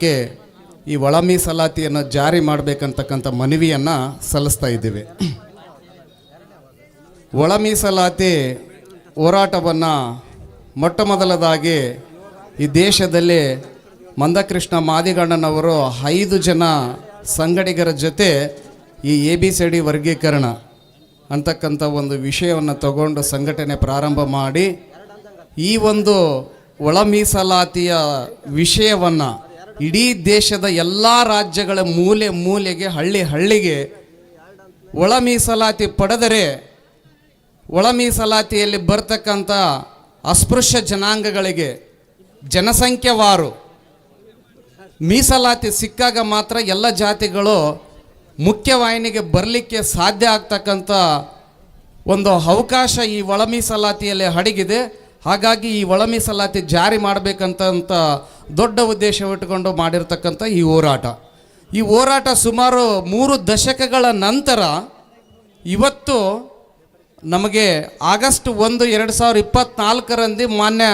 ಕ್ಕೆ ಈ ಒಳ ಮೀಸಲಾತಿಯನ್ನು ಜಾರಿ ಮಾಡಬೇಕಂತಕ್ಕಂಥ ಮನವಿಯನ್ನು ಸಲ್ಲಿಸ್ತಾ ಇದ್ದೀವಿ. ಒಳ ಮೀಸಲಾತಿ ಹೋರಾಟವನ್ನು ಮೊಟ್ಟ ಮೊದಲದಾಗಿ ಈ ದೇಶದಲ್ಲಿ ಮಂದಕೃಷ್ಣ ಮಾದಿಗಣ್ಣನವರು ಐದು ಜನ ಸಂಗಡಿಗರ ಜೊತೆ ಈ ಎ ಬಿ ಸಿ ಡಿ ವರ್ಗೀಕರಣ ಅಂತಕ್ಕಂಥ ಒಂದು ವಿಷಯವನ್ನು ತಗೊಂಡು ಸಂಘಟನೆ ಪ್ರಾರಂಭ ಮಾಡಿ ಈ ಒಂದು ಒಳ ಮೀಸಲಾತಿಯ ವಿಷಯವನ್ನು ಇಡೀ ದೇಶದ ಎಲ್ಲ ರಾಜ್ಯಗಳ ಮೂಲೆ ಮೂಲೆಗೆ, ಹಳ್ಳಿ ಹಳ್ಳಿಗೆ ಒಳ ಮೀಸಲಾತಿ ಪಡೆದರೆ, ಒಳ ಮೀಸಲಾತಿಯಲ್ಲಿ ಬರ್ತಕ್ಕಂಥ ಅಸ್ಪೃಶ್ಯ ಜನಾಂಗಗಳಿಗೆ ಜನಸಂಖ್ಯೆವಾರು ಮೀಸಲಾತಿ ಸಿಕ್ಕಾಗ ಮಾತ್ರ ಎಲ್ಲ ಜಾತಿಗಳು ಮುಖ್ಯವಾಹಿನಿಗೆ ಬರಲಿಕ್ಕೆ ಸಾಧ್ಯ ಆಗ್ತಕ್ಕಂಥ ಒಂದು ಅವಕಾಶ ಈ ಒಳ ಮೀಸಲಾತಿಯಲ್ಲಿ ಅಡಗಿದೆ ಹಾಗಾಗಿ ಈ ಒಳ ಮೀಸಲಾತಿ ಜಾರಿ ಮಾಡಬೇಕಂತ ದೊಡ್ಡ ಉದ್ದೇಶವಿಟ್ಟುಕೊಂಡು ಮಾಡಿರ್ತಕ್ಕಂಥ ಈ ಹೋರಾಟ. ಈ ಹೋರಾಟ ಸುಮಾರು ಮೂರು ದಶಕಗಳ ನಂತರ ಇವತ್ತು ನಮಗೆ ಆಗಸ್ಟ್ ಒಂದು ಎರಡು ಸಾವಿರದ ಇಪ್ಪತ್ನಾಲ್ಕರಂದು ಮಾನ್ಯ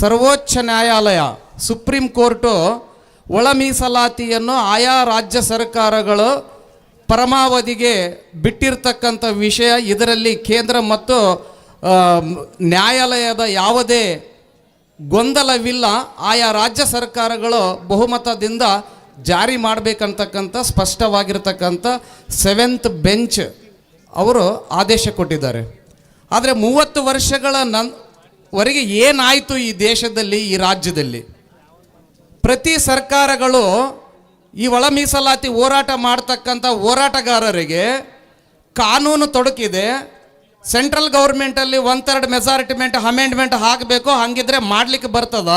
ಸರ್ವೋಚ್ಚ ನ್ಯಾಯಾಲಯ, ಸುಪ್ರೀಂ ಕೋರ್ಟು ಒಳ ಮೀಸಲಾತಿಯನ್ನು ಆಯಾ ರಾಜ್ಯ ಸರ್ಕಾರಗಳು ಪರಮಾವಧಿಗೆ ಬಿಟ್ಟಿರ್ತಕ್ಕಂಥ ವಿಷಯ ಇದರಲ್ಲಿ ಕೇಂದ್ರ ಮತ್ತು ನ್ಯಾಯಾಲಯದ ಯಾವುದೇ ಗೊಂದಲವಿಲ್ಲ. ಆಯಾ ರಾಜ್ಯ ಸರ್ಕಾರಗಳು ಬಹುಮತದಿಂದ ಜಾರಿ ಮಾಡಬೇಕಂತಕ್ಕಂಥ, ಸ್ಪಷ್ಟವಾಗಿರ್ತಕ್ಕಂಥ ಸೆವೆಂತ್ ಬೆಂಚ್ ಅವರು ಆದೇಶ ಕೊಟ್ಟಿದ್ದಾರೆ. ಆದರೆ ಮೂವತ್ತು ವರ್ಷಗಳ ನನ್, ವರೆಗೆ ಏನಾಯಿತು ಈ ದೇಶದಲ್ಲಿ, ಈ ರಾಜ್ಯದಲ್ಲಿ? ಪ್ರತಿ ಸರ್ಕಾರಗಳು ಈ ಒಳ ಮೀಸಲಾತಿ ಹೋರಾಟ ಮಾಡ್ತಕ್ಕಂಥ ಹೋರಾಟಗಾರರಿಗೆ ಕಾನೂನು ತೊಡಕಿದೆ. ಸೆಂಟ್ರಲ್ ಗೌರ್ಮೆಂಟಲ್ಲಿ ಒನ್ ಥರ್ಡ್ ಮೆಜಾರಿಟಿಮೆಂಟ್ ಅಮೆಂಡ್ಮೆಂಟ್ ಹಾಕಬೇಕು, ಹಂಗಿದ್ರೆ ಮಾಡಲಿಕ್ಕೆ ಬರ್ತದ?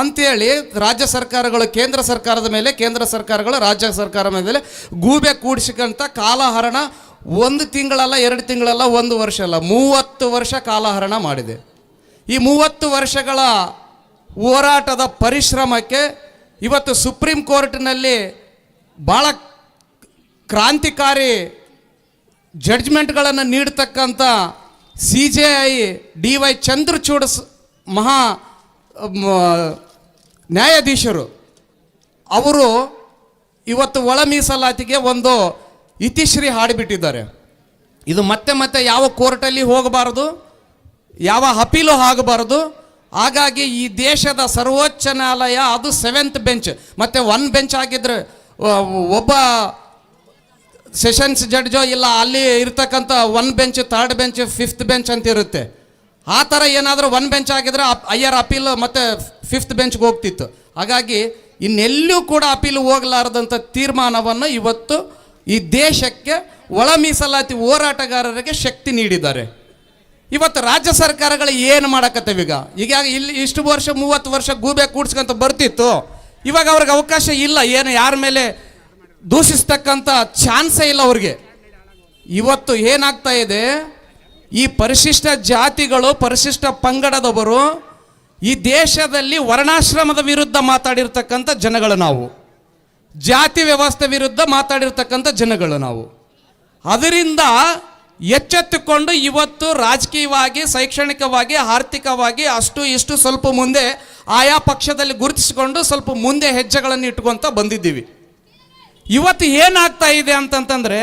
ಅಂಥೇಳಿ ರಾಜ್ಯ ಸರ್ಕಾರಗಳು, ಕೇಂದ್ರ ಸರ್ಕಾರದ ಮೇಲೆ, ಕೇಂದ್ರ ಸರ್ಕಾರಗಳು, ರಾಜ್ಯ ಸರ್ಕಾರ ಮೇಲೆ ಗೂಬೆ ಕೂಡಿಸಿಕಂತ ಕಾಲಹರಣ ಒಂದು ತಿಂಗಳಲ್ಲ, ಎರಡು ತಿಂಗಳಲ್ಲ, ಒಂದು ವರ್ಷ ಅಲ್ಲ, ಮೂವತ್ತು ವರ್ಷ ಕಾಲಹರಣ ಮಾಡಿದೆ. ಈ ಮೂವತ್ತು ವರ್ಷಗಳ ಹೋರಾಟದ ಪರಿಶ್ರಮಕ್ಕೆ ಇವತ್ತು ಸುಪ್ರೀಂ ಕೋರ್ಟ್ನಲ್ಲಿ ಭಾಳ ಕ್ರಾಂತಿಕಾರಿ ಜಡ್ಜ್ಮೆಂಟ್ಗಳನ್ನು ನೀಡ್ತಕ್ಕಂಥ C J I, D Y Chandrachud ಮಹಾ ನ್ಯಾಯಾಧೀಶರು. ಅವರು ಇವತ್ತು ಒಳ ಮೀಸಲಾತಿಗೆ ಒಂದು ಇತಿಶ್ರೀ ಹಾಡಿಬಿಟ್ಟಿದ್ದಾರೆ. ಇದು ಮತ್ತೆ ಮತ್ತೆ ಯಾವ ಕೋರ್ಟಲ್ಲಿ ಹೋಗಬಾರದು, ಯಾವ ಅಪೀಲು ಆಗಬಾರದು, ಹಾಗಾಗಿ ಈ ದೇಶದ ಸರ್ವೋಚ್ಚ ನ್ಯಾಯಾಲಯ ಅದು ಸೆವೆಂತ್ ಬೆಂಚ್, ಮತ್ತು ಒನ್ ಬೆಂಚ್ ಆಗಿದ್ರೆ ಒಬ್ಬ ಸೆಷನ್ಸ್ ಜಡ್ಜೋ ಇಲ್ಲ, ಅಲ್ಲಿ ಇರ್ತಕ್ಕಂಥ one bench third bench fifth bench ಅಂತ ಇರುತ್ತೆ. ಆ ಥರ ಏನಾದರೂ ಒನ್ ಬೆಂಚ್ ಆಗಿದ್ರೆ ಅಯ್ಯರ್ ಅಪೀಲ್ ಮತ್ತೆ ಫಿಫ್ತ್ ಬೆಂಚ್ಗೆ ಹೋಗ್ತಿತ್ತು. ಹಾಗಾಗಿ ಇನ್ನೆಲ್ಲೂ ಕೂಡ ಅಪೀಲ್ ಹೋಗಲಾರದಂಥ ತೀರ್ಮಾನವನ್ನು ಇವತ್ತು ಈ ದೇಶಕ್ಕೆ ಒಳ ಮೀಸಲಾತಿ ಹೋರಾಟಗಾರರಿಗೆ ಶಕ್ತಿ ನೀಡಿದ್ದಾರೆ. ಇವತ್ತು ರಾಜ್ಯ ಸರ್ಕಾರಗಳು ಏನು ಮಾಡಕತ್ತವೆ ಈಗ? ಈಗ ಇಲ್ಲಿ ಇಷ್ಟು ವರ್ಷ, ಮೂವತ್ತು ವರ್ಷ ಗೂಬೆ ಕೂಡ್ಸ್ಕೊಂತ ಬರ್ತಿತ್ತು. ಇವಾಗ ಅವ್ರಿಗೆ ಅವಕಾಶ ಇಲ್ಲ. ಏನು, ಯಾರ ಮೇಲೆ ದೂಷಿಸ್ತಕ್ಕಂಥ ಚಾನ್ಸೇ ಇಲ್ಲ ಅವ್ರಿಗೆ. ಇವತ್ತು ಏನಾಗ್ತಾ ಇದೆ? ಈ ಪರಿಶಿಷ್ಟ ಜಾತಿಗಳು, ಪರಿಶಿಷ್ಟ ಪಂಗಡದವರು ಈ ದೇಶದಲ್ಲಿ ವರ್ಣಾಶ್ರಮದ ವಿರುದ್ಧ ಮಾತಾಡಿರ್ತಕ್ಕಂಥ ಜನಗಳು ನಾವು. ಜಾತಿ ವ್ಯವಸ್ಥೆ ವಿರುದ್ಧ ಮಾತಾಡಿರ್ತಕ್ಕಂಥ ಜನಗಳು ನಾವು. ಅದರಿಂದ ಎಚ್ಚೆತ್ತುಕೊಂಡು ಇವತ್ತು ರಾಜಕೀಯವಾಗಿ, ಶೈಕ್ಷಣಿಕವಾಗಿ, ಆರ್ಥಿಕವಾಗಿ ಅಷ್ಟು ಇಷ್ಟು ಸ್ವಲ್ಪ ಮುಂದೆ ಆಯಾ ಪಕ್ಷದಲ್ಲಿ ಗುರುತಿಸಿಕೊಂಡು ಸ್ವಲ್ಪ ಮುಂದೆ ಹೆಜ್ಜೆಗಳನ್ನು ಇಟ್ಕೊತ ಬಂದಿದ್ದೀವಿ. ಇವತ್ತು ಏನಾಗ್ತಾ ಇದೆ ಅಂತಂತಂದರೆ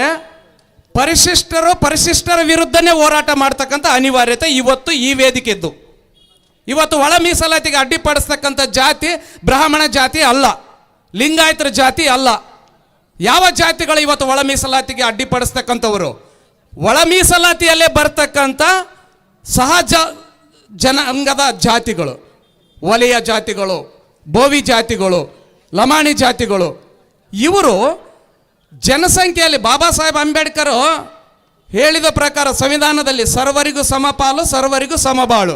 ಪರಿಶಿಷ್ಟರು ಪರಿಶಿಷ್ಟರ ವಿರುದ್ಧನೇ ಹೋರಾಟ ಮಾಡ್ತಕ್ಕಂಥ ಅನಿವಾರ್ಯತೆ ಇವತ್ತು ಈ ವೇದಿಕೆದ್ದು ಇವತ್ತು ಒಳ ಮೀಸಲಾತಿಗೆ ಅಡ್ಡಿಪಡಿಸ್ತಕ್ಕಂಥ ಜಾತಿ ಬ್ರಾಹ್ಮಣ ಜಾತಿ ಅಲ್ಲ, ಲಿಂಗಾಯತರ ಜಾತಿ ಅಲ್ಲ. ಯಾವ ಜಾತಿಗಳು ಇವತ್ತು ಒಳ ಮೀಸಲಾತಿಗೆ ಅಡ್ಡಿಪಡಿಸ್ತಕ್ಕಂಥವರು? ಒಳ ಮೀಸಲಾತಿಯಲ್ಲೇ ಬರ್ತಕ್ಕಂಥ ಸಹಜ ಜನಾಂಗದ ಜಾತಿಗಳು ಒಲೆಯ ಜಾತಿಗಳು, ಬೋವಿ ಜಾತಿಗಳು, ಲಮಾಣಿ ಜಾತಿಗಳು ಇವರು ಜನಸಂಖ್ಯೆಯಲ್ಲಿ ಬಾಬಾ ಸಾಹೇಬ್ ಅಂಬೇಡ್ಕರ್ ಹೇಳಿದ ಪ್ರಕಾರ ಸಂವಿಧಾನದಲ್ಲಿ ಸರ್ವರಿಗೂ ಸಮಪಾಲು, ಸರ್ವರಿಗೂ ಸಮಬಾಳು.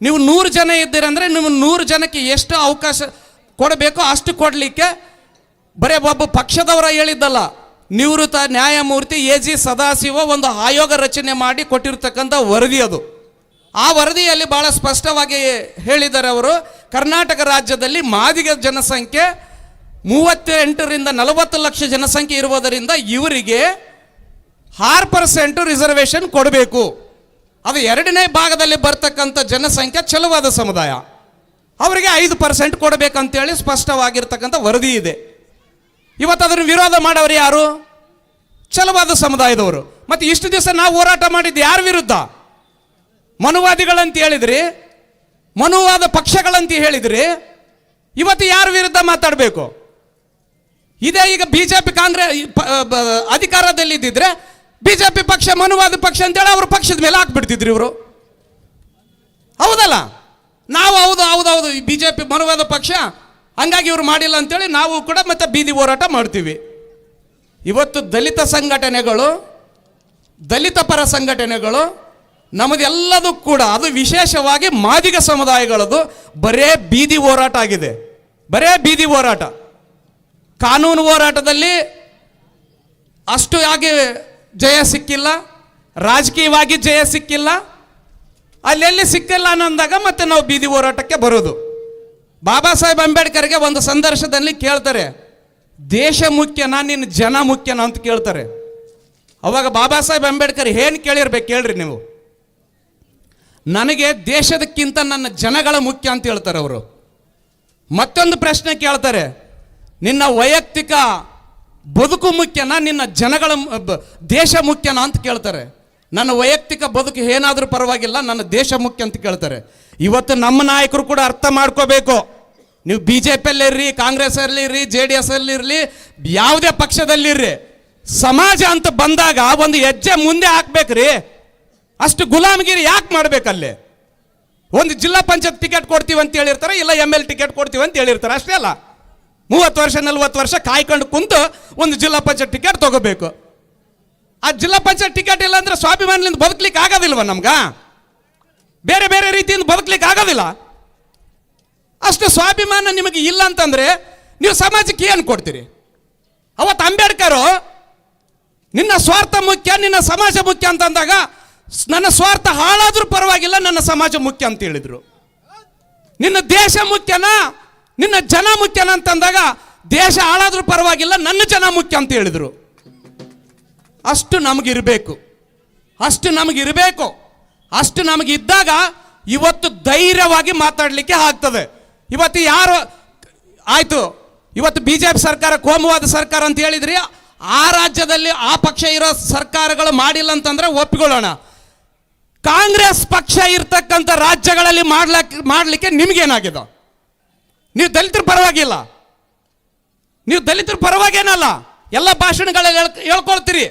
ನೀವು ನೂರು ಜನ ಇದ್ದೀರಂದ್ರೆ ನೀವು ನೂರು ಜನಕ್ಕೆ ಎಷ್ಟು ಅವಕಾಶ ಕೊಡಬೇಕೋ ಅಷ್ಟು ಕೊಡಲಿಕ್ಕೆ ಬರೇ ಒಬ್ಬ ಪಕ್ಷದವರ ಹೇಳಿದ್ದಲ್ಲ, ನಿವೃತ್ತ ನ್ಯಾಯಮೂರ್ತಿ ಎ ಜಿ ಸದಾಶಿವ ಒಂದು ಆಯೋಗ ರಚನೆ ಮಾಡಿ ಕೊಟ್ಟಿರ್ತಕ್ಕಂಥ ವರದಿ ಅದು. ಆ ವರದಿಯಲ್ಲಿ ಭಾಳ ಸ್ಪಷ್ಟವಾಗಿ ಹೇಳಿದ್ದಾರೆ ಅವರು, ಕರ್ನಾಟಕ ರಾಜ್ಯದಲ್ಲಿ ಮಾದಿಗ ಜನಸಂಖ್ಯೆ ಮೂವತ್ತೆಂಟರಿಂದ ನಲವತ್ತು ಲಕ್ಷ ಜನಸಂಖ್ಯೆ ಇರುವುದರಿಂದ ಇವರಿಗೆ ಆರು ಪರ್ಸೆಂಟ್ ರಿಸರ್ವೇಷನ್ ಕೊಡಬೇಕು. ಅದು ಎರಡನೇ ಭಾಗದಲ್ಲಿ ಬರ್ತಕ್ಕಂಥ ಜನಸಂಖ್ಯೆ ಚಲುವಾದ ಸಮುದಾಯ. ಅವರಿಗೆ ಐದು ಪರ್ಸೆಂಟ್ ಕೊಡಬೇಕಂತೇಳಿ ಸ್ಪಷ್ಟವಾಗಿರ್ತಕ್ಕಂಥ ವರದಿ ಇದೆ. ಇವತ್ತು ಅದನ್ನು ವಿರೋಧ ಮಾಡೋರು ಯಾರು? ಚಲುವಾದ ಸಮುದಾಯದವರು. ಮತ್ತೆ ಇಷ್ಟು ದಿವಸ ನಾವು ಹೋರಾಟ ಮಾಡಿದ್ದು ಯಾರ ವಿರುದ್ಧ? ಮನುವಾದಿಗಳಂತ ಹೇಳಿದ್ರಿ, ಮನುವಾದ ಪಕ್ಷಗಳಂತ ಹೇಳಿದ್ರಿ. ಇವತ್ತು ಯಾರ ವಿರುದ್ಧ ಮಾತಾಡಬೇಕು? ಇದೇ ಈಗ ಬಿಜೆಪಿ ಕಾಂಗ್ರೆಸ್ ಅಧಿಕಾರದಲ್ಲಿ ಇದ್ದಿದ್ರೆ ಬಿಜೆಪಿ ಪಕ್ಷ, ಮನುವಾದ ಪಕ್ಷ ಅಂತೇಳಿ ಅವರು ಪಕ್ಷದ ಮೇಲೆ ಹಾಕ್ಬಿಡ್ತಿದ್ರು ಇವರು. ಹೌದಲ್ಲ? ನಾವು ಹೌದು ಹೌದು ಹೌದು ಬಿ ಜೆ ಪಿ ಮನುವಾದ ಪಕ್ಷ, ಹಂಗಾಗಿ ಇವ್ರು ಮಾಡಿಲ್ಲ ಅಂತೇಳಿ ನಾವು ಕೂಡ ಮತ್ತೆ ಬೀದಿ ಹೋರಾಟ ಮಾಡ್ತೀವಿ. ಇವತ್ತು ದಲಿತ ಸಂಘಟನೆಗಳು, ದಲಿತ ಪರ ಸಂಘಟನೆಗಳು ನಮ್ಮದೆಲ್ಲದೂ ಕೂಡ ಅದು ವಿಶೇಷವಾಗಿ ಮಾದಿಗ ಸಮುದಾಯಗಳದು ಬರೇ ಬೀದಿ ಹೋರಾಟ ಆಗಿದೆ. ಬರೇ ಬೀದಿ ಹೋರಾಟ. ಕಾನೂನು ಹೋರಾಟದಲ್ಲಿ ಅಷ್ಟು ಆಗಿ ಜಯ ಸಿಕ್ಕಿಲ್ಲ? ರಾಜಕೀಯವಾಗಿ ಜಯ ಸಿಕ್ಕಿಲ್ಲ? ಅಲ್ಲೆಲ್ಲಿ ಸಿಕ್ಕಿಲ್ಲ ಅನ್ನೋಂದಾಗ ಮತ್ತೆ ನಾವು ಬೀದಿ ಹೋರಾಟಕ್ಕೆ ಬರೋದು. ಬಾಬಾ ಸಾಹೇಬ್ ಅಂಬೇಡ್ಕರ್ಗೆ ಒಂದು ಸಂದರ್ಶನದಲ್ಲಿ ಕೇಳ್ತಾರೆ, ದೇಶ ಮುಖ್ಯನಾ ನಿನ್ನ ಜನ ಮುಖ್ಯನಾ ಅಂತ ಕೇಳ್ತಾರೆ. ಅವಾಗ ಬಾಬಾ ಸಾಹೇಬ್ ಅಂಬೇಡ್ಕರ್ ಏನು ಕೇಳಿರ್ಬೇಕು ಕೇಳ್ರಿ ನೀವು? ನನಗೆ ದೇಶದಕ್ಕಿಂತ ನನ್ನ ಜನಗಳ ಮುಖ್ಯ ಅಂತ ಹೇಳ್ತಾರೆ ಅವರು. ಮತ್ತೊಂದು ಪ್ರಶ್ನೆ ಕೇಳ್ತಾರೆ ನಿನ್ನ ವೈಯಕ್ತಿಕ ಬದುಕು ಮುಖ್ಯನಾ, ನಿನ್ನ ಜನಗಳ ದೇಶ ಮುಖ್ಯನಾ ಅಂತ ಕೇಳ್ತಾರೆ. ನನ್ನ ವೈಯಕ್ತಿಕ ಬದುಕು ಏನಾದರೂ ಪರವಾಗಿಲ್ಲ, ನನ್ನ ದೇಶ ಮುಖ್ಯ ಅಂತ ಕೇಳ್ತಾರೆ. ಇವತ್ತು ನಮ್ಮ ನಾಯಕರು ಕೂಡ ಅರ್ಥ ಮಾಡ್ಕೋಬೇಕು. ನೀವು ಬಿ ಜೆ ಪಿಯಲ್ಲಿರ್ರಿ ಕಾಂಗ್ರೆಸ್ ಇರ್ರಿ ಜೆ ಡಿ ಎಸ್ ಅಲ್ಲಿರಲಿ ಯಾವುದೇ ಪಕ್ಷದಲ್ಲಿರ್ರಿ, ಸಮಾಜ ಅಂತ ಬಂದಾಗ ಒಂದು ಹೆಜ್ಜೆ ಮುಂದೆ ಹಾಕ್ಬೇಕ್ರಿ. ಅಷ್ಟು ಗುಲಾಮಗಿರಿ ಯಾಕೆ ಮಾಡ್ಬೇಕಲ್ಲಿ? ಒಂದು ಜಿಲ್ಲಾ ಪಂಚಾಯತ್ ಟಿಕೆಟ್ ಕೊಡ್ತೀವಿ ಅಂತ ಹೇಳಿರ್ತಾರೆ, ಇಲ್ಲ ಎಂ ಎಲ್ ಟಿಕೆಟ್ ಕೊಡ್ತೀವಿ ಅಂತ ಹೇಳಿರ್ತಾರೆ, ಅಷ್ಟೇ ಅಲ್ಲ. ಮೂವತ್ತು ವರ್ಷ, ನಲ್ವತ್ತು ವರ್ಷ ಕಾಯ್ಕೊಂಡು ಕುಂತು ಒಂದು ಜಿಲ್ಲಾ ಪಂಚಾಯತ್ ಟಿಕೆಟ್ ತಗೋಬೇಕು. ಆ ಜಿಲ್ಲಾ ಪಂಚಾಯತ್ ಟಿಕೆಟ್ ಇಲ್ಲ ಅಂದ್ರೆ ಸ್ವಾಭಿಮಾನದಿಂದ ಬದುಕಲಿಕ್ಕೆ ಆಗೋದಿಲ್ವ ನಮ್ಗ? ಬೇರೆ ಬೇರೆ ರೀತಿಯಿಂದ ಬದುಕಲಿಕ್ಕೆ ಆಗೋದಿಲ್ಲ. ಅಷ್ಟು ಸ್ವಾಭಿಮಾನ ನಿಮಗೆ ಇಲ್ಲ ಅಂತಂದ್ರೆ ನೀವು ಸಮಾಜಕ್ಕೆ ಏನು ಕೊಡ್ತೀರಿ? ಅವತ್ತು ಅಂಬೇಡ್ಕರು, ನಿನ್ನ ಸ್ವಾರ್ಥ ಮುಖ್ಯ, ನಿನ್ನ ಸಮಾಜ ಮುಖ್ಯ ಅಂತ ಅಂದಾಗ ಸ್- ನನ್ನ ಸ್ವಾರ್ಥ ಹಾಳಾದ್ರೂ ಪರವಾಗಿಲ್ಲ, ನನ್ನ ಸಮಾಜ ಮುಖ್ಯ ಅಂತ ಹೇಳಿದ್ರು. ನಿನ್ನ ದೇಶ ಮುಖ್ಯನಾ? ನಿನ್ನ ಜನ ಮುಖ್ಯನಂತಂದಾಗ ದೇಶ ಹಾಳಾದ್ರೂ ಪರವಾಗಿಲ್ಲ, ನನ್ನ ಜನ ಮುಖ್ಯ ಅಂತ ಹೇಳಿದರು. ಅಷ್ಟು ನಮಗಿರಬೇಕು. ಅಷ್ಟು ನಮಗಿರಬೇಕು. ಅಷ್ಟು ನಮಗಿದ್ದಾಗ ಇವತ್ತು ಧೈರ್ಯವಾಗಿ ಮಾತಾಡಲಿಕ್ಕೆ ಆಗ್ತದೆ. ಇವತ್ತು ಯಾರು, ಆಯಿತು, ಇವತ್ತು ಬಿ ಜೆ ಪಿ ಸರ್ಕಾರ ಕೋಮುವಾದ ಸರ್ಕಾರ ಅಂತ ಹೇಳಿದ್ರಿ, ಆ ರಾಜ್ಯದಲ್ಲಿ ಆ ಪಕ್ಷ ಇರೋ ಸರ್ಕಾರಗಳು ಮಾಡಿಲ್ಲ ಅಂತಂದ್ರೆ ಒಪ್ಪಿಕೊಳ್ಳೋಣ. ಕಾಂಗ್ರೆಸ್ ಪಕ್ಷ ಇರ್ತಕ್ಕಂಥ ರಾಜ್ಯಗಳಲ್ಲಿ ಮಾಡ್ಲಕ್, ಮಾಡಲಿಕ್ಕೆ ನಿಮ್ಗೇನಾಗಿದೆ? ನೀವು ದಲಿತರ ಪರವಾಗಿಲ್ಲ. ನೀವು ದಲಿತರ ಪರವಾಗೇನಲ್ಲ ಎಲ್ಲ ಭಾಷಣಗಳಲ್ಲಿ ಹೇಳ್- ಹೇಳ್ಕೊಳ್ತೀರಿ.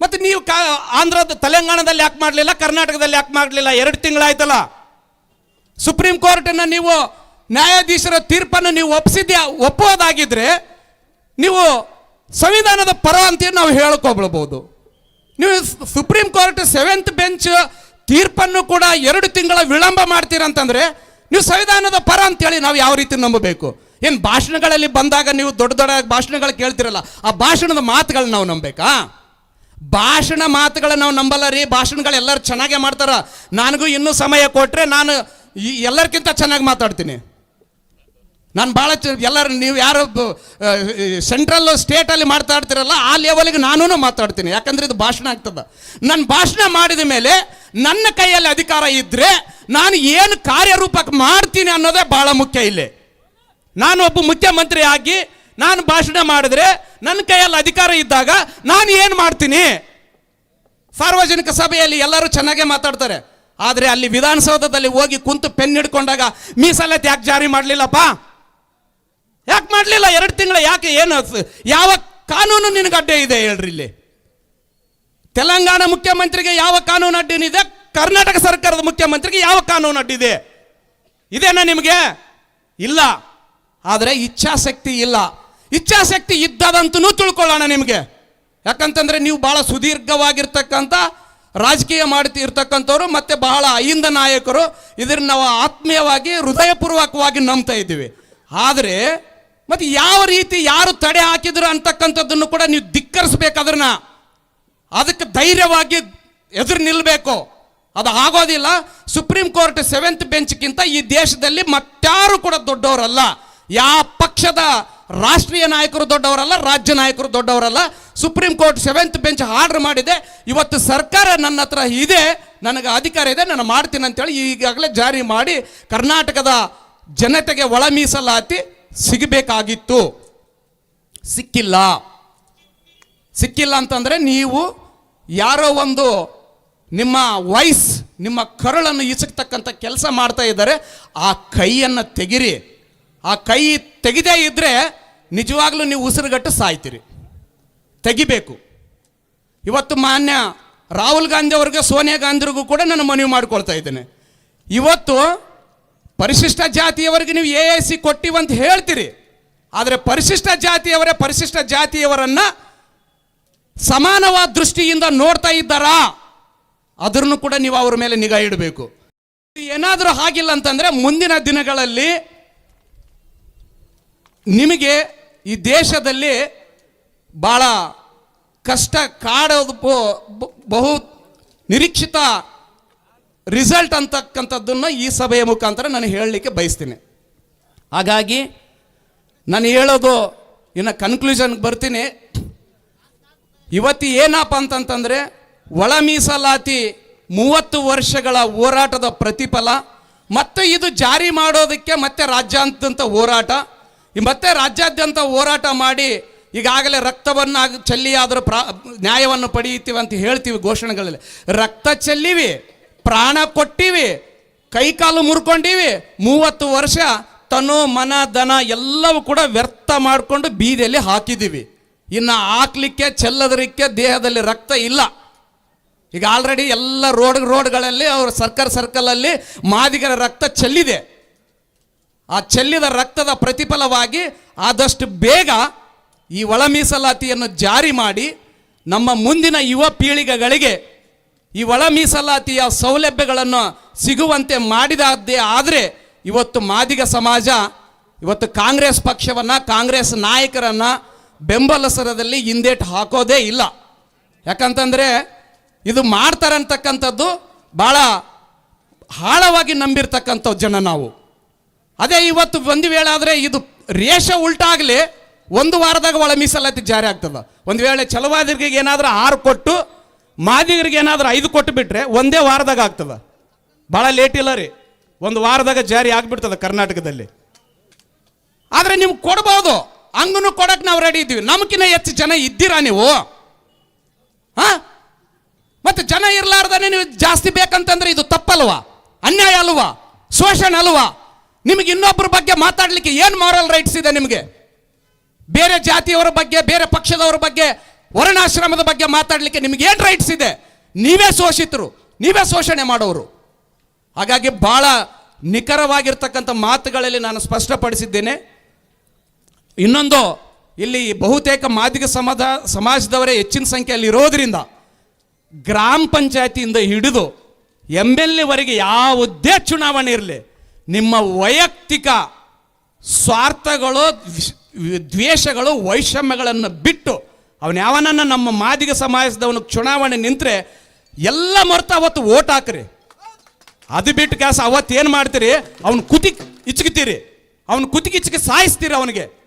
ಮತ್ತೆ ನೀವು ಕಾ, ಆಂಧ್ರದ ತೆಲಂಗಾಣದಲ್ಲಿ ಯಾಕೆ ಮಾಡಲಿಲ್ಲ, ಕರ್ನಾಟಕದಲ್ಲಿ ಯಾಕೆ ಮಾಡಲಿಲ್ಲ, ಎರಡು ತಿಂಗಳಾಯ್ತಲ್ಲ. ಸುಪ್ರೀಂ ಕೋರ್ಟನ್ನು ನೀವು ನ್ಯಾಯಾಧೀಶರ ತೀರ್ಪನ್ನು ನೀವು ಒಪ್ಪಿಸಿದ್ಯಾ ಒಪ್ಪೋದಾಗಿದ್ರೆ ನೀವು ಸಂವಿಧಾನದ ಪರ ಅಂತ ನಾವು ಹೇಳ್ಕೊಬಿಡ್ಬೋದು ನೀವು ಸುಪ್ರೀಂ ಕೋರ್ಟ್ ಸೆವೆಂತ್ ಬೆಂಚ್ ತೀರ್ಪನ್ನು ಕೂಡ ಎರಡು ತಿಂಗಳ ವಿಳಂಬ ಮಾಡ್ತೀರಂತಂದ್ರೆ ನೀವು ಸಂವಿಧಾನದ ಪರ ಅಂತೇಳಿ ನಾವು ಯಾವ ರೀತಿ ನಂಬಬೇಕು? ಏನು ಭಾಷಣಗಳಲ್ಲಿ ಬಂದಾಗ ನೀವು ದೊಡ್ಡ ದೊಡ್ಡ ಭಾಷಣಗಳು ಕೇಳ್ತಿರಲ್ಲ, ಆ ಭಾಷಣದ ಮಾತುಗಳನ್ನ ನಾವು ನಂಬೇಕಾ? ಭಾಷಣ ಮಾತುಗಳನ್ನ ನಾವು ನಂಬಲ್ಲ ರೀ, ಭಾಷಣಗಳು ಎಲ್ಲರೂ ಚೆನ್ನಾಗೇ ಮಾಡ್ತಾರ. ನನಗೂ ಇನ್ನೂ ಸಮಯ ಕೊಟ್ಟರೆ ನಾನು ಎಲ್ಲರಿಗಿಂತ ಚೆನ್ನಾಗಿ ಮಾತಾಡ್ತೀನಿ. ನಾನು ಭಾಳ ಎಲ್ಲರೂ ನೀವು ಯಾರು ಸೆಂಟ್ರಲ್ ಸ್ಟೇಟಲ್ಲಿ ಮಾತಾಡ್ತಿರಲ್ಲ, ಆ ಲೆವೆಲ್ಗೆ ನಾನೂ ಮಾತಾಡ್ತೀನಿ. ಯಾಕಂದ್ರೆ ಇದು ಭಾಷಣ ಆಗ್ತದೆ. ನಾನು ಭಾಷಣ ಮಾಡಿದ ಮೇಲೆ ನನ್ನ ಕೈಯಲ್ಲಿ ಅಧಿಕಾರ ಇದ್ದರೆ ನಾನು ಏನು ಕಾರ್ಯರೂಪಕ್ಕೆ ಮಾಡ್ತೀನಿ ಅನ್ನೋದೇ ಭಾಳ ಮುಖ್ಯ ಇಲ್ಲಿ. ನಾನು ಒಬ್ಬ ಮುಖ್ಯಮಂತ್ರಿ ಆಗಿ ನಾನು ಭಾಷಣ ಮಾಡಿದ್ರೆ ನನ್ನ ಕೈಯಲ್ಲಿ ಅಧಿಕಾರ ಇದ್ದಾಗ ನಾನು ಏನು ಮಾಡ್ತೀನಿ? ಸಾರ್ವಜನಿಕ ಸಭೆಯಲ್ಲಿ ಎಲ್ಲರೂ ಚೆನ್ನಾಗೇ ಮಾತಾಡ್ತಾರೆ. ಆದರೆ ಅಲ್ಲಿ ವಿಧಾನಸೌಧದಲ್ಲಿ ಹೋಗಿ ಕುಂತು ಪೆನ್ ಹಿಡ್ಕೊಂಡಾಗ ಮೀಸಲಾತಿ ಯಾಕೆ ಜಾರಿ ಮಾಡಲಿಲ್ಲಪ್ಪ? ಯಾಕೆ ಮಾಡಲಿಲ್ಲ? ಎರಡು ತಿಂಗಳ ಯಾಕೆ ಏನು ಯಾವ ಕಾನೂನು ನಿನಗೆ ಅಡ್ಡ ಇದೆ ಹೇಳ್ರಿ ಇಲ್ಲಿ. ತೆಲಂಗಾಣ ಮುಖ್ಯಮಂತ್ರಿಗೆ ಯಾವ ಕಾನೂನು ಅಡ್ಡಿನಿದೆ ಕರ್ನಾಟಕ ಸರ್ಕಾರದ ಮುಖ್ಯಮಂತ್ರಿಗೆ ಯಾವ ಕಾನೂನು ಅಡ್ಡಿದೆ ಇದೇನಾ ನಿಮಗೆ? ಇಲ್ಲ. ಆದರೆ ಇಚ್ಛಾಶಕ್ತಿ ಇಲ್ಲ. ಇಚ್ಛಾಶಕ್ತಿ ಇದ್ದದಂತೂ ತಿಳ್ಕೊಳ್ಳೋಣ ನಿಮಗೆ. ಯಾಕಂತಂದ್ರೆ ನೀವು ಬಹಳ ಸುದೀರ್ಘವಾಗಿರ್ತಕ್ಕಂಥ ರಾಜಕೀಯ ಮಾಡ್ತಿರ್ತಕ್ಕಂಥವ್ರು ಮತ್ತೆ ಬಹಳ ಅಹಿಂದ ನಾಯಕರು ಇದನ್ನ ನಾವು ಆತ್ಮೀಯವಾಗಿ, ಹೃದಯಪೂರ್ವಕವಾಗಿ ನಂಬ್ತಾ ಇದ್ದೀವಿ. ಆದರೆ ಮತ್ತೆ ಯಾವ ರೀತಿ ಯಾರು ತಡೆ ಹಾಕಿದ್ರು ಅಂತಕ್ಕಂಥದ್ದನ್ನು ಕೂಡ ನೀವು ಧಿಕ್ಕರಿಸ್ಬೇಕು ಅದನ್ನ ಅದಕ್ಕೆ ಧೈರ್ಯವಾಗಿ ಎದುರು ನಿಲ್ಲಬೇಕು ಅದು ಆಗೋದಿಲ್ಲ. ಸುಪ್ರೀಂ ಕೋರ್ಟ್ ಸೆವೆಂತ್ ಬೆಂಚ್ಗಿಂತ ಈ ದೇಶದಲ್ಲಿ ಮತ್ತಾರು ಕೂಡ ದೊಡ್ಡವರಲ್ಲ. ಯಾವ ಪಕ್ಷದ ರಾಷ್ಟ್ರೀಯ ನಾಯಕರು ದೊಡ್ಡವರಲ್ಲ, ರಾಜ್ಯ ನಾಯಕರು ದೊಡ್ಡವರಲ್ಲ. Supreme court seventh bench order ಮಾಡಿದೆ. ಇವತ್ತು ಸರ್ಕಾರ ನನ್ನ ಹತ್ರ ಇದೆ, ನನಗೆ ಅಧಿಕಾರ ಇದೆ, ನಾನು ಮಾಡ್ತೀನಿ ಅಂತೇಳಿ ಈಗಾಗಲೇ ಜಾರಿ ಮಾಡಿ ಕರ್ನಾಟಕದ ಜನತೆಗೆ ಒಳ ಮೀಸಲಾತಿ. ಸಿಗಬೇಕಾಗಿತ್ತು. ಸಿಕ್ಕಿಲ್ಲ. ಸಿಕ್ಕಿಲ್ಲ ಅಂತಂದರೆ ನೀವು ಯಾರೋ ಒಂದು ನಿಮ್ಮ ವಾಯ್ಸ್ ನಿಮ್ಮ ಕರಳನ್ನು ಇಸಕ್ತಕ್ಕಂಥ ಕೆಲಸ ಮಾಡ್ತಾ ಇದ್ದಾರೆ, ಆ ಕೈಯನ್ನು ತೆಗಿರಿ. ಆ ಕೈ ತೆಗೆದೇ ಇದ್ದರೆ ನಿಜವಾಗ್ಲೂ ನೀವು ಉಸಿರುಗಟ್ಟು ಸಾಯ್ತೀರಿ. ತೆಗಿಬೇಕು. ಇವತ್ತು ಮಾನ್ಯ ರಾಹುಲ್ ಗಾಂಧಿ ಅವ್ರಿಗೆ, ಸೋನಿಯಾ ಗಾಂಧಿಗೂ ಕೂಡ ನಾನು ಮನವಿ ಮಾಡ್ಕೊಳ್ತಾ ಇದ್ದೇನೆ. ಇವತ್ತು ಪರಿಶಿಷ್ಟ ಜಾತಿಯವರಿಗೆ ನೀವು ಎ ಐ ಸಿ ಕೊಟ್ಟಿವಂತ ಹೇಳ್ತೀರಿ. ಆದರೆ ಪರಿಶಿಷ್ಟ ಜಾತಿಯವರೇ ಪರಿಶಿಷ್ಟ ಜಾತಿಯವರನ್ನ ಸಮಾನವಾದ ದೃಷ್ಟಿಯಿಂದ ನೋಡ್ತಾ ಇದ್ದಾರಾ? ಅದನ್ನು ಕೂಡ ನೀವು ಅವ್ರ ಮೇಲೆ ನಿಗಾ ಇಡಬೇಕು. ಏನಾದರೂ ಆಗಿಲ್ಲ ಅಂತಂದ್ರೆ ಮುಂದಿನ ದಿನಗಳಲ್ಲಿ ನಿಮಗೆ ಈ ದೇಶದಲ್ಲಿ ಭಾಳ ಕಷ್ಟ ಕಾಡೋದು ಬಹು ನಿರೀಕ್ಷಿತ ರಿಸಲ್ಟ್ ಅಂತಕ್ಕಂಥದ್ದನ್ನು ಈ ಸಭೆಯ ಮುಖಾಂತರ ನಾನು ಹೇಳಲಿಕ್ಕೆ ಬಯಸ್ತೀನಿ. ಹಾಗಾಗಿ ನಾನು ಹೇಳೋದು ಇನ್ನು ಕನ್ಕ್ಲೂಷನ್ಗೆ ಬರ್ತೀನಿ. ಇವತ್ತು ಏನಪ್ಪ ಅಂತಂತಂದರೆ ಒಳ ಮೀಸಲಾತಿ ಮೂವತ್ತು ವರ್ಷಗಳ ಹೋರಾಟದ ಪ್ರತಿಫಲ ಮತ್ತು ಇದು ಜಾರಿ ಮಾಡೋದಕ್ಕೆ ಮತ್ತೆ ರಾಜ್ಯಾದ್ಯಂತ ಹೋರಾಟ. ಮತ್ತೆ ರಾಜ್ಯಾದ್ಯಂತ ಹೋರಾಟ ಮಾಡಿ ಈಗಾಗಲೇ ರಕ್ತವನ್ನು ಚೆಲ್ಲಿ ಪ್ರಾ ನ್ಯಾಯವನ್ನು ಪಡೆಯುತ್ತೀವಿ ಅಂತ ಹೇಳ್ತೀವಿ ಘೋಷಣೆಗಳಲ್ಲಿ. ರಕ್ತ ಚೆಲ್ಲಿವಿ. ಪ್ರಾಣ ಕೊಟ್ಟಿವಿ, ಕೈಕಾಲು ಮುರ್ಕೊಂಡಿವಿ, ಮೂವತ್ತು ವರ್ಷ ತನು ಮನ, ದನ ಎಲ್ಲವೂ ಕೂಡ ವ್ಯರ್ಥ ಮಾಡಿಕೊಂಡು ಬೀದಿಯಲ್ಲಿ ಹಾಕಿದ್ದೀವಿ ಇನ್ನು ಹಾಕ್ಲಿಕ್ಕೆ, ಚೆಲ್ಲದರಿಕ್ಕೆ ದೇಹದಲ್ಲಿ ರಕ್ತ ಇಲ್ಲ. ಈಗ ಆಲ್ರೆಡಿ ಎಲ್ಲ ರೋಡ್ ರೋಡ್ಗಳಲ್ಲಿ ಅವ್ರ ಸರ್ಕಾರ ಸರ್ಕಲಲ್ಲಿ ಮಾದಿಗರ ರಕ್ತ ಚೆಲ್ಲಿದೆ. ಆ ಚೆಲ್ಲಿದ ರಕ್ತದ ಪ್ರತಿಫಲವಾಗಿ ಆದಷ್ಟು ಬೇಗ ಈ ಒಳ ಮೀಸಲಾತಿಯನ್ನು ಜಾರಿ ಮಾಡಿ ನಮ್ಮ ಮುಂದಿನ ಯುವ ಪೀಳಿಗೆಗಳಿಗೆ ಈ ಒಳ ಮೀಸಲಾತಿಯ ಸೌಲಭ್ಯಗಳನ್ನು ಸಿಗುವಂತೆ ಮಾಡಿದಾದ್ದೇ ಆದರೆ ಇವತ್ತು ಮಾದಿಗ ಸಮಾಜ, ಇವತ್ತು ಕಾಂಗ್ರೆಸ್ ಪಕ್ಷವನ್ನು, ಕಾಂಗ್ರೆಸ್ ನಾಯಕರನ್ನು ಬೆಂಬಲಸರದಲ್ಲಿ ಹಿಂದೇಟು ಹಾಕೋದೇ ಇಲ್ಲ. ಯಾಕಂತಂದರೆ ಇದು ಮಾಡ್ತಾರಂತಕ್ಕಂಥದ್ದು ಭಾಳ ಆಳವಾಗಿ ನಂಬಿರ್ತಕ್ಕಂಥ ಜನ ನಾವು. ಅದೇ ಇವತ್ತು ಒಂದು ವೇಳೆ ಆದರೆ ಇದು ರೇಷ ಉಲ್ಟಾಗಲಿ ಒಂದು ವಾರದಾಗ ಒಳ ಮೀಸಲಾತಿ ಜಾರಿ ಆಗ್ತದೆ. ಒಂದು ವೇಳೆ ಚಲವಾದಿರಿಗೆ ಏನಾದರೂ ಆರು ಕೊಟ್ಟು ಮಾದಿಗರಿಗೆ ಏನಾದರೂ ಐದು ಕೊಟ್ಟು ಬಿಟ್ರೆ ಒಂದೇ ವಾರದಾಗ ಆಗ್ತದ. ಭಾಳ ಲೇಟ್ ಇಲ್ಲ ರೀ. ಒಂದು ವಾರದಾಗ ಜಾರಿ ಆಗ್ಬಿಡ್ತದ ಕರ್ನಾಟಕದಲ್ಲಿ. ಆದರೆ ನೀವು ಕೊಡ್ಬೋದು. ಹಂಗೂ ಕೊಡಕ್ಕೆ ನಾವು ರೆಡಿ ಇದ್ದೀವಿ. ನಮ್ಕಿನ್ನ ಹೆಚ್ಚು ಜನ ಇದ್ದೀರಾ ನೀವು? ಹಾ? ಮತ್ತೆ ಜನ ಇರಲಾರ್ದಾನೆ ನೀವು ಜಾಸ್ತಿ ಬೇಕಂತಂದ್ರೆ ಇದು ತಪ್ಪಲ್ವಾ? ಅನ್ಯಾಯ ಅಲ್ವಾ? ಶೋಷಣೆ ಅಲ್ವಾ? ನಿಮಗೆ ಇನ್ನೊಬ್ಬರ ಬಗ್ಗೆ ಮಾತಾಡಲಿಕ್ಕೆ ಏನು ಮಾರಲ್ ರೈಟ್ಸ್ ಇದೆ ನಿಮಗೆ? ಬೇರೆ ಜಾತಿಯವರ ಬಗ್ಗೆ, ಬೇರೆ ಪಕ್ಷದವರ ಬಗ್ಗೆ ವರ್ಣಾಶ್ರಮದ ಬಗ್ಗೆ ಮಾತಾಡಲಿಕ್ಕೆ ನಿಮಗೆ ಏನು ರೈಟ್ಸ್ ಇದೆ? ನೀವೇ ಶೋಷಿತರು, ನೀವೇ ಶೋಷಣೆ ಮಾಡೋರು. ಹಾಗಾಗಿ ಭಾಳ ನಿಖರವಾಗಿರ್ತಕ್ಕಂಥ ಮಾತುಗಳಲ್ಲಿ ನಾನು ಸ್ಪಷ್ಟಪಡಿಸಿದ್ದೇನೆ. ಇನ್ನೊಂದು, ಇಲ್ಲಿ ಬಹುತೇಕ ಮಾದಿಗ ಸಮಾಜ, ಸಮಾಜದವರೇ ಹೆಚ್ಚಿನ ಸಂಖ್ಯೆಯಲ್ಲಿ ಇರೋದರಿಂದ ಗ್ರಾಮ ಪಂಚಾಯತಿಯಿಂದ ಹಿಡಿದು ಎಂ ಎಲ್ ಎವರೆಗೆ ಯಾವುದೇ ಚುನಾವಣೆ ಇರಲಿ, ನಿಮ್ಮ ವೈಯಕ್ತಿಕ ಸ್ವಾರ್ಥಗಳು, ದ್ವೇಷಗಳು, ವೈಷಮ್ಯಗಳನ್ನು ಬಿಟ್ಟು ಅವನು ಯಾವನನ್ನ ನಮ್ಮ ಮಾದಿಗೆ ಸಮಾಜದವನು ಚುನಾವಣೆ ನಿಂತರೆ ಎಲ್ಲ ಮರ್ತ ಅವತ್ತು ಓಟ್ ಹಾಕ್ರಿ. ಅದು ಬಿಟ್ಟು ಕ್ಯಾಸ ಅವತ್ತು ಏನು ಮಾಡ್ತೀರಿ? ಅವ್ನು ಕುತಿ ಇಚ್ಕಿತೀರಿ ಅವ್ನು ಕುತಿಗೆ ಇಚ್ಚಿಗೆ ಸಾಯಿಸ್ತೀರಿ ಅವನಿಗೆ.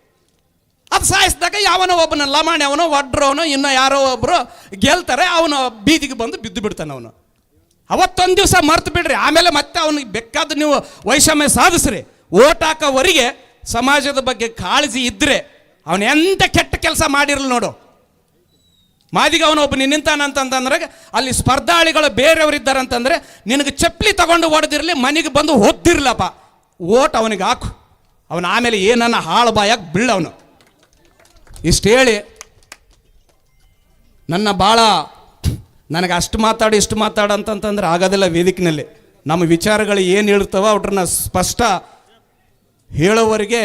ಅದು ಸಾಯಿಸಿದಾಗ ಯಾವನೋ ಒಬ್ಬನ ಲಮಾಣಿ ಅವನು ಒಡ್ರವನು ಇನ್ನೂ ಯಾರೋ ಒಬ್ಬರು ಗೆಲ್ತಾರೆ, ಅವನು ಬೀದಿಗೆ ಬಂದು ಬಿದ್ದು ಬಿಡ್ತಾನೆ ಅವನು. ಅವತ್ತೊಂದು ದಿವಸ ಮರ್ತು ಬಿಡ್ರಿ. ಆಮೇಲೆ ಮತ್ತೆ ಅವನಿಗೆ ಬೇಕಾದ ನೀವು ವೈಷಮ್ಯ ಸಾಧಿಸ್ರಿ. ಓಟ್ ಹಾಕೋವರಿಗೆ ಸಮಾಜದ ಬಗ್ಗೆ ಕಾಳಜಿ ಇದ್ದರೆ ಅವನು ಎಂತ ಕೆಟ್ಟ ಕೆಲಸ ಮಾಡಿರಲ್ಲ ನೋಡು. ಮಾದಿಗ ಅವನು ಒಬ್ಬ ನಿಂತಾನಂತಂದ್ರೆ, ಅಲ್ಲಿ ಸ್ಪರ್ಧಾಳಿಗಳು ಇದ್ದಾರಂತಂದ್ರೆ ನಿನಗೆ ಚಪ್ಪಲಿ ತಗೊಂಡು ಹೊಡೆದಿರಲಿ, ಮನೆಗೆ ಬಂದು ಹೊದ್ದಿರ್ಲಪ್ಪ. ಓಟ್ ಅವನಿಗೆ ಹಾಕು. ಅವನು ಆಮೇಲೆ ಏನನ್ನ ಹಾಳು ಬಾಯಾಗಿ ಬೀಳವನು ಇಷ್ಟು ಹೇಳಿ, ನನ್ನ ಭಾಳ ನನಗೆ ಅಷ್ಟು ಮಾತಾಡು, ಇಷ್ಟು ಮಾತಾಡು ಅಂತಂತಂದ್ರೆ ಆಗೋದಿಲ್ಲ ವೇದಿಕೆಯಲ್ಲಿ ನಮ್ಮ ವಿಚಾರಗಳು ಏನು ಹೇಳ್ತವೋ ಅವ್ರನ್ನ ಸ್ಪಷ್ಟ ಹೇಳೋವರೆಗೆ